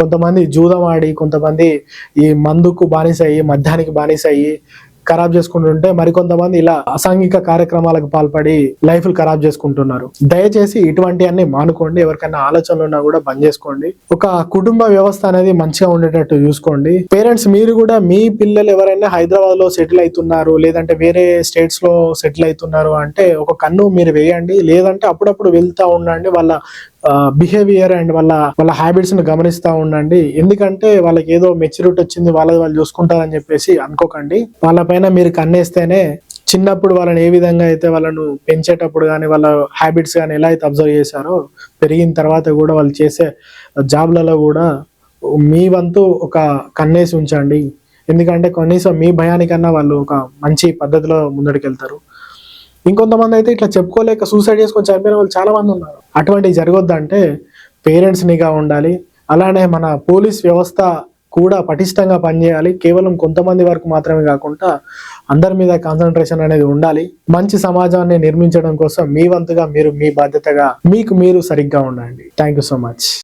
కొంతమంది జూదం ఆడి కొంతమంది ఈ మందుకు బానిస అయ్యి మద్యానికి బానిస అయ్యి ఖరాబ్ చేసుకుంటుంటే మరికొంతమంది ఇలా అసాంఘిక కార్యక్రమాలకు పాల్పడి లైఫ్లు ఖరాబ్ చేసుకుంటున్నారు. దయచేసి ఇటువంటి అన్ని మానుకోండి ఎవరికైనా ఆలోచనలు ఉన్నా కూడా బంద్ చేసుకోండి. ఒక కుటుంబ వ్యవస్థ అనేది మంచిగా ఉండేటట్టు చూసుకోండి. పేరెంట్స్ మీరు కూడా మీ పిల్లలు ఎవరైనా హైదరాబాద్లో సెటిల్ అవుతున్నారు లేదంటే వేరే స్టేట్స్లో సెటిల్ అవుతున్నారు అంటే ఒక కన్ను మీరు వేయండి లేదంటే అప్పుడప్పుడు వెళ్తా ఉండండి వాళ్ళ బిహేవియర్ అండ్ వాళ్ళ వాళ్ళ హ్యాబిట్స్ని గమనిస్తూ ఉండండి. ఎందుకంటే వాళ్ళకి ఏదో మెచ్యూరిటీ వచ్చింది వాళ్ళది వాళ్ళు చూసుకుంటారని చెప్పేసి అనుకోకండి. వాళ్ళపైన మీరు కన్నేస్తేనే చిన్నప్పుడు వాళ్ళని ఏ విధంగా అయితే వాళ్ళను పెంచేటప్పుడు కానీ వాళ్ళ హ్యాబిట్స్ కానీ ఎలా అయితే అబ్జర్వ్ చేశారో పెరిగిన తర్వాత కూడా వాళ్ళు చేసే జాబ్లలో కూడా మీ వంతు ఒక కన్నేసి ఉంచండి. ఎందుకంటే కనీసం మీ భయానికన్నా వాళ్ళు ఒక మంచి పద్ధతిలో ముందడికెళ్తారు. ఇంకొంతమంది అయితే ఇట్లా చెప్పుకోలేక సూసైడ్ చేసుకొని చనిపోయిన వాళ్ళు చాలా మంది ఉన్నారు. అటువంటివి జరగొద్దంటే పేరెంట్స్ నిఘా ఉండాలి. అలానే మన పోలీస్ వ్యవస్థ కూడా పటిష్టంగా పనిచేయాలి. కేవలం కొంతమంది వరకు మాత్రమే కాకుండా అందరి మీద కాన్సన్ట్రేషన్ అనేది ఉండాలి. మంచి సమాజాన్ని నిర్మించడం కోసం మీ వంతుగా మీరు మీ బాధ్యతగా మీకు మీరు సరిగ్గా ఉండండి. Thank you so much